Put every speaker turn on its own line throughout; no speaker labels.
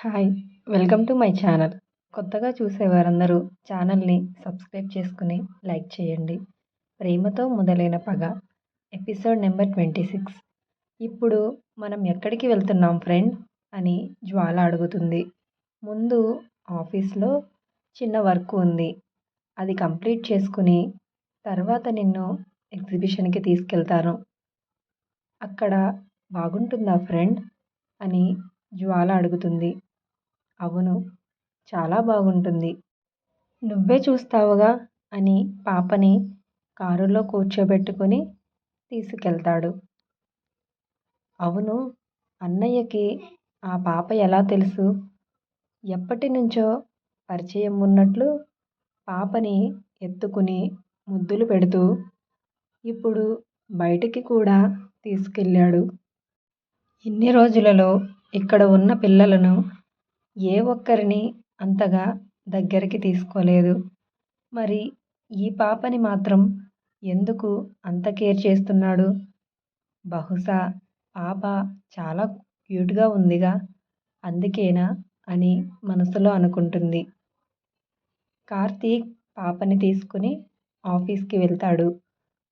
Hi welcome to my channel. కొత్తగా చూసేవారందరూ ఛానల్ని సబ్స్క్రైబ్ చేసుకుని లైక్ చేయండి. ప్రేమతో మొదలైన పగ ఎపిసోడ్ నెంబర్ ట్వంటీ సిక్స్. ఇప్పుడు మనం ఎక్కడికి వెళ్తున్నాం ఫ్రెండ్? అని జ్వాల అడుగుతుంది. ముందు ఆఫీస్లో చిన్న వర్క్ ఉంది. అది కంప్లీట్ చేసుకుని తర్వాత నిన్ను ఎగ్జిబిషన్కి తీసుకెళ్తాను. అక్కడ బాగుంటుందా ఫ్రెండ్? అని జ్వాల అడుగుతుంది. అవును. చాలా బాగుంటుంది. నువ్వే చూస్తావుగా అని పాపని కారులో కూర్చోబెట్టుకుని తీసుకెళ్తాడు. అవును అన్నయ్యకి ఆ పాప ఎలా తెలుసు? ఎప్పటి నుంచో పరిచయం ఉన్నట్లు పాపని ఎత్తుకుని ముద్దులు పెడుతూ ఇప్పుడు బయటికి కూడా తీసుకెళ్ళాడు. ఇన్ని రోజులలో ఇక్కడ ఉన్న పిల్లలను ఏ ఒక్కరిని అంతగా దగ్గరికి తీసుకోలేదు. మరి ఈ పాపని మాత్రం ఎందుకు అంత కేర్ చేస్తున్నాడు? బహుశా పాప చాలా క్యూట్గా ఉందిగా అందుకేనా అని మనసులో అనుకుంటుంది. కార్తీక్ పాపని తీసుకుని ఆఫీస్కి వెళ్తాడు.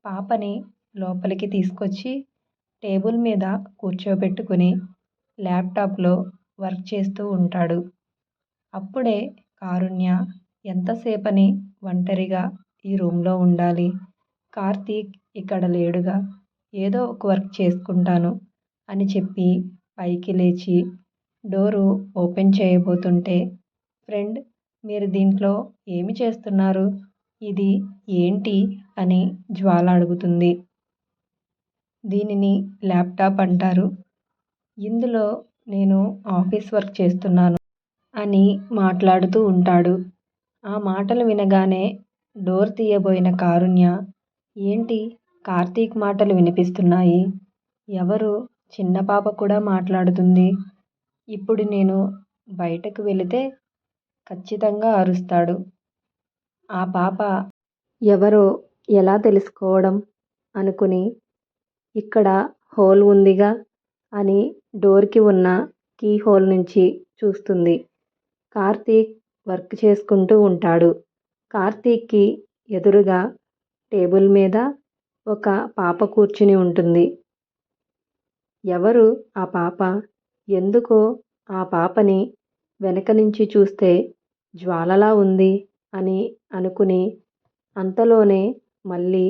పాపని లోపలికి తీసుకొచ్చి టేబుల్ మీద కూర్చోబెట్టుకుని ల్యాప్టాప్లో వర్క్ చేస్తూ ఉంటాడు. అప్పుడే కారుణ్య ఎంతసేపని ఒంటరిగా ఈ రూమ్లో ఉండాలి. కార్తీక్ ఇక్కడ లేడుగా ఏదో ఒక వర్క్ చేసుకుంటాను అని చెప్పి పైకి లేచి డోరు ఓపెన్ చేయబోతుంటే ఫ్రెండ్ మీరు దీంట్లో ఏమి చేస్తున్నారు? ఇది ఏంటి? అని జ్వాల అడుగుతుంది. దీనిని ల్యాప్టాప్ అంటారు. ఇందులో నేను ఆఫీస్ వర్క్ చేస్తున్నాను అని మాట్లాడుతూ ఉంటాడు. ఆ మాటలు వినగానే డోర్ తీయబోయిన కారుణ్య ఏంటి కార్తీక్ మాటలు వినిపిస్తున్నాయి? ఎవరు? చిన్న పాప కూడా మాట్లాడుతుంది. ఇప్పుడు నేను బయటకు వెళితే ఖచ్చితంగా అరుస్తాడు. ఆ పాప ఎవరో ఎలా తెలుసుకోవడం? అనుకుని ఇక్కడ హోల్ ఉందిగా అని డోర్కి ఉన్న కీ హోల్ నుంచి చూస్తుంది. కార్తీక్ వర్క్ చేసుకుంటూ ఉంటాడు. కార్తీక్కి ఎదురుగా టేబుల్ మీద ఒక పాప కూర్చుని ఉంటుంది. ఎవరు ఆ పాప? ఎందుకో ఆ పాపని వెనక నుంచి చూస్తే జ్వాలలా ఉంది అని అనుకుని అంతలోనే మళ్ళీ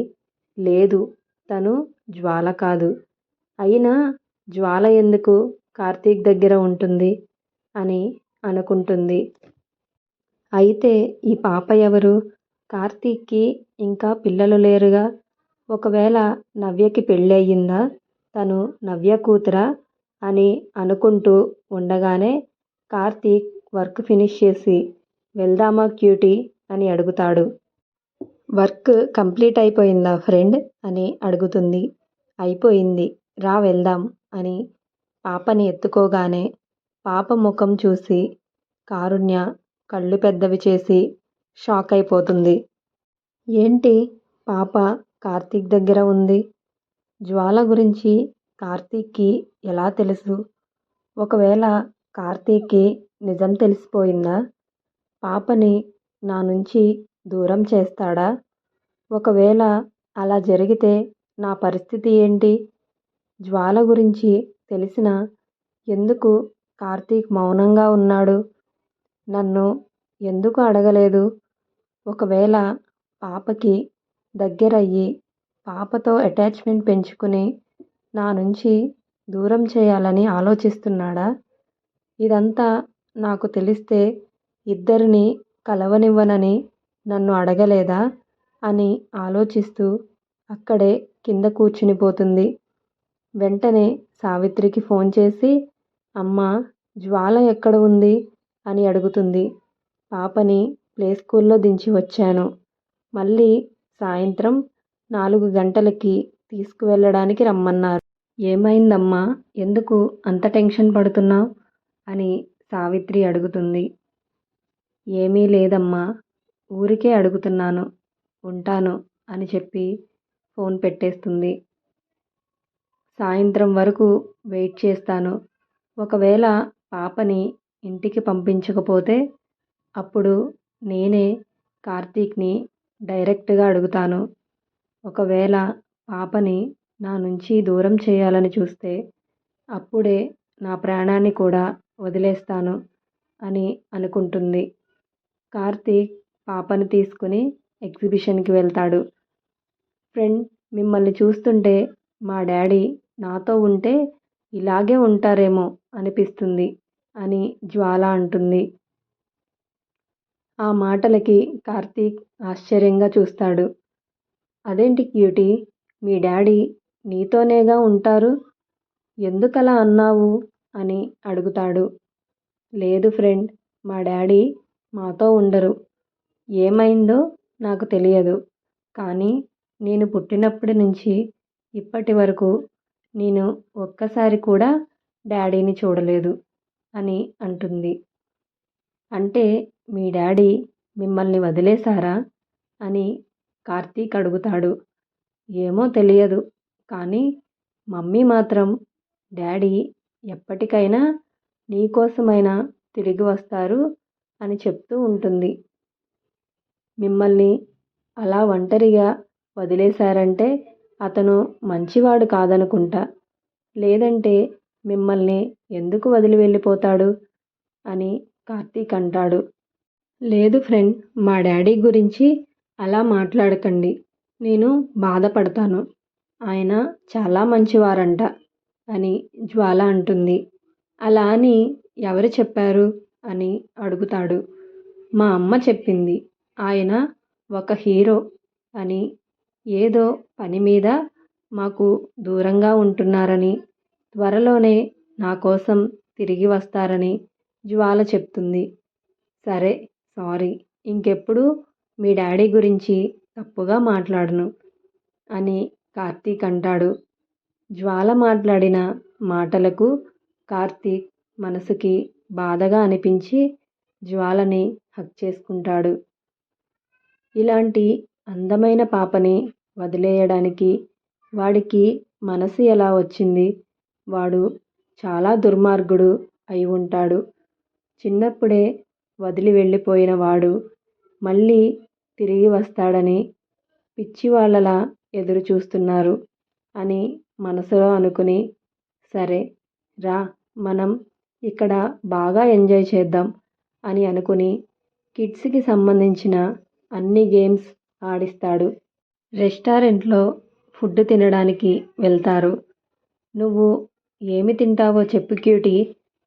లేదు తను జ్వాల కాదు. అయినా జ్వాల ఎందుకు కార్తీక్ దగ్గర ఉంటుంది అని అనుకుంటుంది. అయితే ఈ పాప ఎవరు? కార్తీక్కి ఇంకా పిల్లలు లేరుగా. ఒకవేళ నవ్యకి పెళ్ళి అయ్యిందా? తను నవ్య కూతురా అని అనుకుంటూ ఉండగానే కార్తీక్ వర్క్ ఫినిష్ చేసి వెళ్దామా క్యూటీ? అని అడుగుతాడు. వర్క్ కంప్లీట్ అయిపోయిందా ఫ్రెండ్? అని అడుగుతుంది. అయిపోయింది. రా వెళ్దాం. అని పాపని ఎత్తుకోగానే పాప ముఖం చూసి కారుణ్య కళ్ళు పెద్దవి చేసి షాక్ అయిపోతుంది. ఏంటి? పాప కార్తీక్ దగ్గర ఉంది. జ్వాల గురించి కార్తీక్కి ఎలా తెలుసు? ఒకవేళ కార్తీక్కి నిజం తెలిసిపోయిందా? పాపని నా నుంచి దూరం చేస్తాడా? ఒకవేళ అలా జరిగితే నా పరిస్థితి ఏంటి? జ్వాల గురించి తెలిసినా ఎందుకు కార్తీక్ మౌనంగా ఉన్నాడు? నన్ను ఎందుకు అడగలేదు? ఒకవేళ పాపకి దగ్గరయ్యి పాపతో అటాచ్మెంట్ పెంచుకుని నా నుంచి దూరం చేయాలని ఆలోచిస్తున్నాడా? ఇదంతా నాకు తెలిస్తే ఇద్దరిని కలవనివ్వనని నన్ను అడగలేదా? అని ఆలోచిస్తూ అక్కడే కింద కూర్చునిపోతుంది. వెంటనే సావిత్రికి ఫోన్ చేసి అమ్మ జ్వాల ఎక్కడ ఉంది? అని అడుగుతుంది. పాపని ప్లే స్కూల్లో దించి వచ్చాను. మళ్ళీ సాయంత్రం నాలుగు గంటలకి తీసుకువెళ్ళడానికి రమ్మన్నారు. ఏమైందమ్మా? ఎందుకు అంత టెన్షన్ పడుతున్నావు? అని సావిత్రి అడుగుతుంది. ఏమీ లేదమ్మా. ఊరికే అడుగుతున్నాను. ఉంటాను అని చెప్పి ఫోన్ పెట్టేస్తుంది. సాయంత్రం వరకు వెయిట్ చేస్తాను. ఒకవేళ పాపని ఇంటికి పంపించకపోతే అప్పుడు నేనే కార్తీక్ని డైరెక్ట్గా అడుగుతాను. ఒకవేళ పాపని నా నుంచి దూరం చేయాలని చూస్తే అప్పుడే నా ప్రాణాన్ని కూడా వదిలేస్తాను అని అనుకుంటుంది. కార్తీక్ పాపని తీసుకుని ఎగ్జిబిషన్కి వెళ్తాడు. ఫ్రెండ్ మిమ్మల్ని చూస్తుంటే మా డాడీ నాతో ఉంటే ఇలాగే ఉంటారేమో అనిపిస్తుంది అని జ్వాల అంటుంది. ఆ మాటలకి కార్తీక్ ఆశ్చర్యంగా చూస్తాడు. అదేంటి క్యూటీ? మీ డాడీ నీతోనేగా ఉంటారు? ఎందుకలా అన్నావు? అని అడుగుతాడు. లేదు ఫ్రెండ్ మా డాడీ మాతో ఉండరు. ఏమైందో నాకు తెలియదు. కానీ నేను పుట్టినప్పటి నుంచి ఇప్పటి వరకు నేను ఒక్కసారి కూడా డాడీని చూడలేదు అని అంటుంది. అంటే మీ డాడీ మిమ్మల్ని వదిలేశారా అని కార్తీక్ అడుగుతాడు. ఏమో తెలియదు కానీ మమ్మీ మాత్రం డాడీ ఎప్పటికైనా నీకోసమైనా తిరిగి వస్తారు అని చెప్తూ ఉంటుంది. మిమ్మల్ని అలా ఒంటరిగా వదిలేశారంటే అతను మంచివాడు కాదనుకుంటా. లేదంటే మిమ్మల్ని ఎందుకు వదిలి వెళ్ళిపోతాడు? అని కార్తీక్ అంటాడు. లేదు ఫ్రెండ్ మా డాడీ గురించి అలా మాట్లాడకండి. నేను బాధపడతాను. ఆయన చాలా మంచివారంట అని జ్వాల అంటుంది. అలా అని ఎవరు చెప్పారు? అని అడుగుతాడు. మా అమ్మ చెప్పింది. ఆయన ఒక హీరో అని ఏదో పని మీద మాకు దూరంగా ఉంటున్నారని త్వరలోనే నా కోసం తిరిగి వస్తారని జ్వాల చెప్తుంది. సరే సారీ ఇంకెప్పుడు మీ డాడీ గురించి తప్పుగా మాట్లాడను అని కార్తీక్ అంటాడు. జ్వాల మాట్లాడిన మాటలకు కార్తీక్ మనసుకి బాధగా అనిపించి జ్వాలని హక్ చేసుకుంటాడు. ఇలాంటి అందమైన పాపని వదిలేయడానికి వాడికి మనసు ఎలా వచ్చింది? వాడు చాలా దుర్మార్గుడు అయి ఉంటాడు. చిన్నప్పుడే వదిలి వెళ్ళిపోయిన వాడు మళ్ళీ తిరిగి వస్తాడని పిచ్చివాళ్ళలా ఎదురు చూస్తున్నారు అని మనసులో అనుకుని సరే రా మనం ఇక్కడ బాగా ఎంజాయ్ చేద్దాం అని అనుకుని కిడ్స్కి సంబంధించిన అన్ని గేమ్స్ ఆడిస్తాడు. రెస్టారెంట్లో ఫుడ్ తినడానికి వెళ్తారు. నువ్వు ఏమి తింటావో చెప్పు క్యూటీ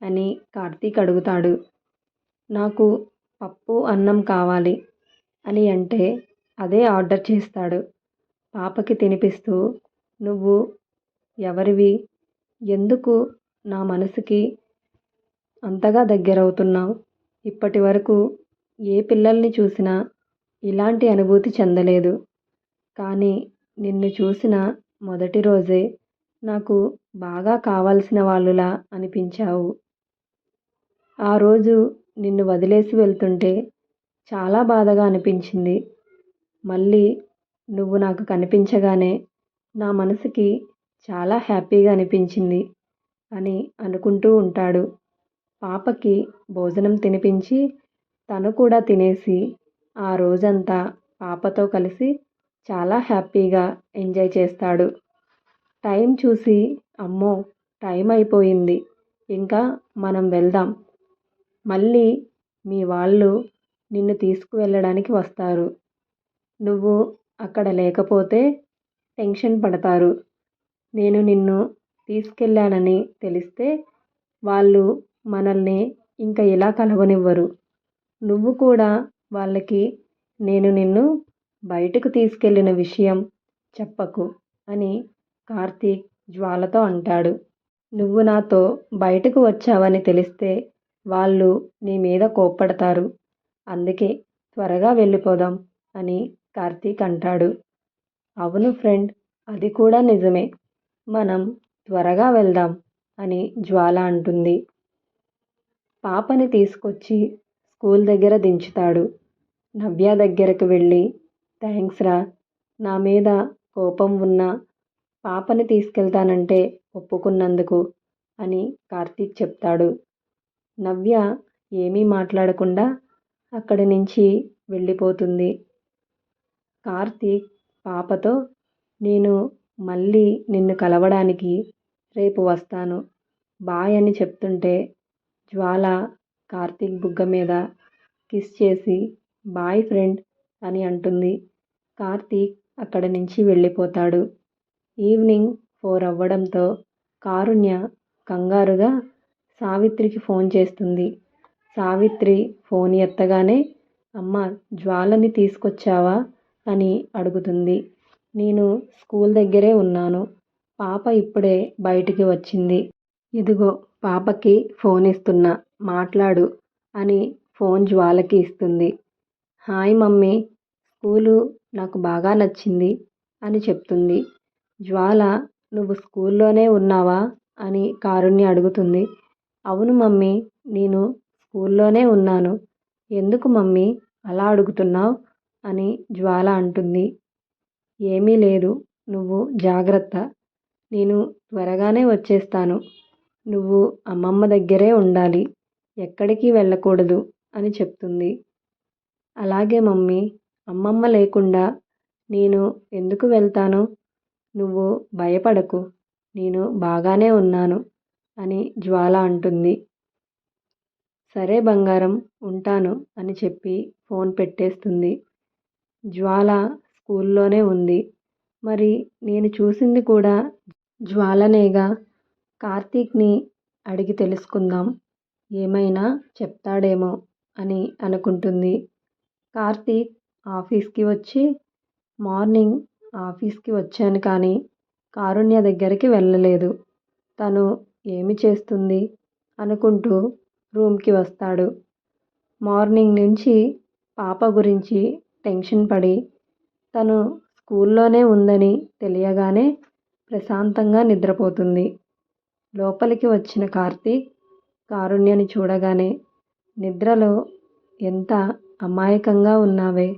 అని కార్తీక్ అడుగుతాడు. నాకు పప్పు అన్నం కావాలి అని అంటే అదే ఆర్డర్ చేస్తాడు. పాపకి తినిపిస్తూ నువ్వు ఎవరివి? ఎందుకు నా మనసుకి అంతగా దగ్గరవుతున్నావు? ఇప్పటి వరకు ఏ పిల్లల్ని చూసినా ఇలాంటి అనుభూతి చెందలేదు. కానీ నిన్ను చూసిన మొదటి రోజే నాకు బాగా కావాల్సిన వాళ్ళులా అనిపించావు. ఆ రోజు నిన్ను వదిలేసి వెళ్తుంటే చాలా బాధగా అనిపించింది. మళ్ళీ నువ్వు నాకు కనిపించగానే నా మనసుకి చాలా హ్యాపీగా అనిపించింది అని అనుకుంటూ ఉంటాడు. పాపకి భోజనం తినిపించి తను కూడా తినేసి ఆ రోజంతా పాపతో కలిసి చాలా హ్యాపీగా ఎంజాయ్ చేస్తాడు. టైం చూసి అమ్మో టైం అయిపోయింది. ఇంకా మనం వెళ్దాం. మళ్ళీ మీ వాళ్ళు నిన్ను తీసుకువెళ్ళడానికి వస్తారు. నువ్వు అక్కడ లేకపోతే టెన్షన్ పడతారు. నేను నిన్ను తీసుకెళ్ళానని తెలిస్తే వాళ్ళు మనల్ని ఇంకా ఇలా కలవనివ్వరు. నువ్వు కూడా వాళ్ళకి నేను నిన్ను బయటకు తీసుకెళ్ళిన విషయం చెప్పకు అని కార్తీక్ జ్వాలతో అంటాడు. నువ్వు నాతో బయటకు వచ్చావని తెలిస్తే వాళ్ళు నీ మీద కోప్పడతారు. అందుకే త్వరగా వెళ్ళిపోదాం అని కార్తీక్ అంటాడు అవును ఫ్రెండ్ అది కూడా నిజమే. మనం త్వరగా వెళ్దాం అని జ్వాల అంటుంది. పాపని తీసుకొచ్చి స్కూల్ దగ్గర దించుతాడు. నవ్య దగ్గరకు వెళ్ళి థ్యాంక్స్ రా. నా మీద కోపం ఉన్నా పాపని తీసుకెళ్తానంటే ఒప్పుకున్నందుకు అని కార్తీక్ చెప్తాడు. నవ్య ఏమీ మాట్లాడకుండా అక్కడి నుంచి వెళ్ళిపోతుంది. కార్తీక్ పాపతో నేను మళ్ళీ నిన్ను కలవడానికి రేపు వస్తాను. బాయ్ అని చెప్తుంటే జ్వాల కార్తీక్ బుగ్గ మీద కిస్ చేసి బాయ్ ఫ్రెండ్ అని అంటుంది. కార్తీక్ అక్కడి నుంచి వెళ్ళిపోతాడు. ఈవినింగ్ ఫోర్ అవ్వడంతో కారుణ్య కంగారుగా సావిత్రికి ఫోన్ చేస్తుంది. సావిత్రి ఫోన్ ఎత్తగానే అమ్మ జ్వాలని తీసుకొచ్చావా? అని అడుగుతుంది. నేను స్కూల్ దగ్గరే ఉన్నాను. పాప ఇప్పుడే బయటికి వచ్చింది. ఇదిగో పాపకి ఫోన్ ఇస్తున్నా మాట్లాడు అని ఫోన్ జ్వాలకి ఇస్తుంది. హాయ్ మమ్మీ స్కూలు నాకు బాగా నచ్చింది అని చెప్తుంది. జ్వాల నువ్వు స్కూల్లోనే ఉన్నావా? అని కారుణ్య అడుగుతుంది. అవును మమ్మీ నేను స్కూల్లోనే ఉన్నాను. ఎందుకు మమ్మీ అలా అడుగుతున్నావు? అని జ్వాల అంటుంది. ఏమీ లేదు నువ్వు జాగ్రత్త. నేను త్వరగానే వచ్చేస్తాను. నువ్వు అమ్మమ్మ దగ్గరే ఉండాలి. ఎక్కడికి వెళ్ళకూడదు అని చెప్తుంది. అలాగే మమ్మీ అమ్మమ్మ లేకుండా నేను ఎందుకు వెళ్తాను? నువ్వు భయపడకు. నేను బాగానే ఉన్నాను అని జ్వాల అంటుంది. సరే బంగారం ఉంటాను అని చెప్పి ఫోన్ పెట్టేస్తుంది. జ్వాల స్కూల్లోనే ఉంది. మరి నేను చూసింది కూడా జ్వాలనేగా? కార్తీక్ని అడిగి తెలుసుకుందాం. ఏమైనా చెప్తాడేమో అని అనుకుంటుంది. కార్తీక్ ఆఫీస్కి వచ్చి మార్నింగ్ ఆఫీస్కి వచ్చాను కానీ కారుణ్య దగ్గరికి వెళ్ళలేదు. తను ఏమి చేస్తుంది అనుకుంటూ రూమ్కి వస్తాడు. మార్నింగ్ నుంచి పాప గురించి టెన్షన్ పడి తను స్కూల్లోనే ఉందని తెలియగానే ప్రశాంతంగా నిద్రపోతుంది. లోపలికి వచ్చిన కార్తీక్ కారుణ్యని చూడగానే నిద్రలో ఎంత అమాయకంగా ఉన్నావే?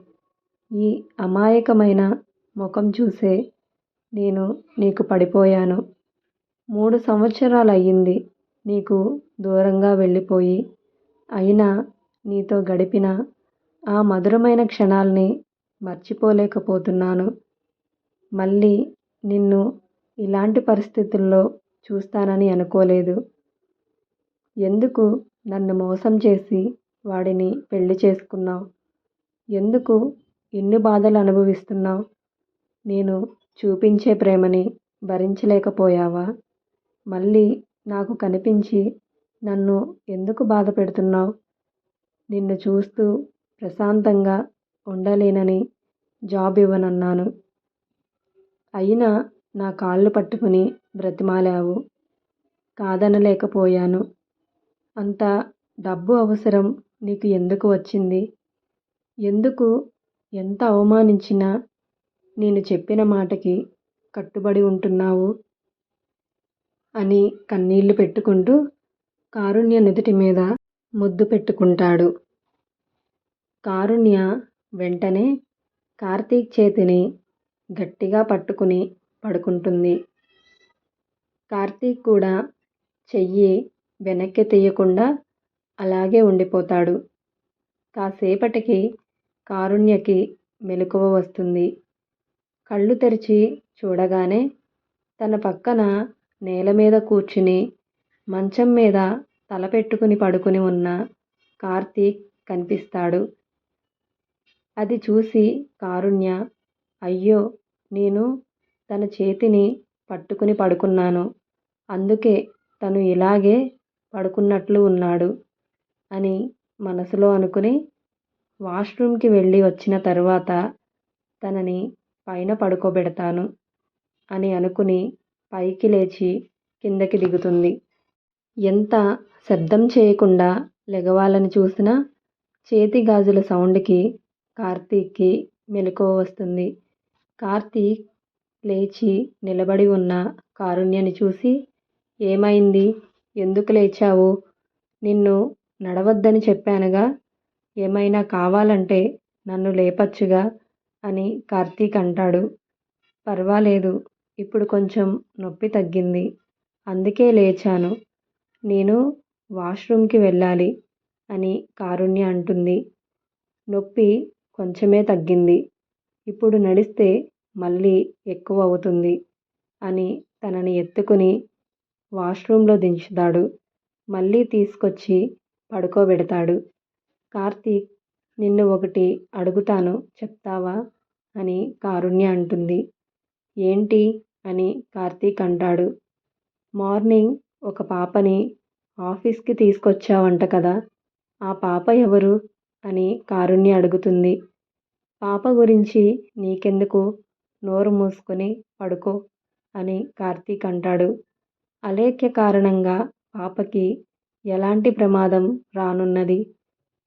ఈ అమాయకమైన ముఖం చూసే నేను నీకు పడిపోయాను. మూడు సంవత్సరాలు అయ్యింది నీకు దూరంగా వెళ్ళిపోయి. అయినా నీతో గడిపిన ఆ మధురమైన క్షణాల్ని మర్చిపోలేకపోతున్నాను. మళ్ళీ నిన్ను ఇలాంటి పరిస్థితుల్లో చూస్తానని అనుకోలేదు. ఎందుకు నన్ను మోసం చేసి వాడిని పెళ్ళి చేసుకున్నావు? ఎందుకు ఎన్ని బాధలు అనుభవిస్తున్నావు నేను చూపించే ప్రేమని భరించలేకపోయావా? మళ్ళీ నాకు కనిపించి నన్ను ఎందుకు బాధ పెడుతున్నావు? నిన్ను చూస్తూ ప్రశాంతంగా ఉండలేనని జాబ్ ఇవ్వనన్నాను. అయినా నా కాళ్ళు పట్టుకుని బ్రతిమాలావు. కాదనలేకపోయాను. అంత డబ్బు అవసరం నీకు ఎందుకు వచ్చింది? ఎందుకు ఎంత అవమానించినా నేను చెప్పిన మాటకి కట్టుబడి ఉంటున్నావు అని కన్నీళ్ళు పెట్టుకుంటూ కారుణ్య నుదుటి మీద ముద్దు పెట్టుకుంటాడు. కారుణ్య వెంటనే కార్తీక్ చేతిని గట్టిగా పట్టుకుని పడుకుంటుంది. కార్తీక్ కూడా చెయ్యి వెనక్కి తీయకుండా అలాగే ఉండిపోతాడు. కాసేపటికి కారుణ్యకి మెలకువ వస్తుంది. కళ్ళు తెరిచి చూడగానే తన పక్కన నేల మీద కూర్చుని మంచం మీద తల పెట్టుకుని పడుకుని ఉన్న కార్తీక్ కనిపిస్తాడు. అది చూసి కారుణ్య అయ్యో నేను తన చేతిని పట్టుకుని పడుకున్నాను. అందుకే తను ఇలాగే పడుకున్నట్లు ఉన్నాడు అని మనసులో అనుకుని వాష్రూమ్కి వెళ్ళి వచ్చిన తర్వాత తనని పైన పడుకోబెడతాను అని అనుకుని పైకి లేచి కిందకి దిగుతుంది. ఎంత శబ్దం చేయకుండా లెగవాలని చూసినా చేతి గాజుల సౌండ్కి కార్తీక్కి మెలకువ వస్తుంది. కార్తీక్ లేచి నిలబడి ఉన్న కారుణ్యని చూసి ఏమైంది? ఎందుకు లేచావు? నిన్ను నడవద్దని చెప్పానుగా. ఏమైనా కావాలంటే నన్ను లేపచ్చుగా అని కార్తీక్ అంటాడు. పర్వాలేదు ఇప్పుడు కొంచెం నొప్పి తగ్గింది. అందుకే లేచాను. నేను వాష్రూమ్కి వెళ్ళాలి అని కారుణ్య అంటుంది. నొప్పి కొంచెమే తగ్గింది. ఇప్పుడు నడిస్తే మళ్ళీ ఎక్కువ అవుతుంది అని తనని ఎత్తుకుని వాష్రూమ్లో దించుతాడు. మళ్ళీ తీసుకొచ్చి పడుకోబెడతాడు. కార్తీక్ నిన్ను ఒకటి అడుగుతాను చెప్తావా? అని కారుణ్య అంటుంది. ఏంటి? అని కార్తీక్ అంటాడు. మార్నింగ్ ఒక పాపని ఆఫీస్కి తీసుకొచ్చావంట కదా ఆ పాప ఎవరు? అని కారుణ్య అడుగుతుంది. పాప గురించి నీకెందుకు? నోరు మూసుకొని పడుకో అని కార్తీక్ అంటాడు. అలేఖ్య కారణంగా పాపకి ఎలాంటి ప్రమాదం రానున్నది?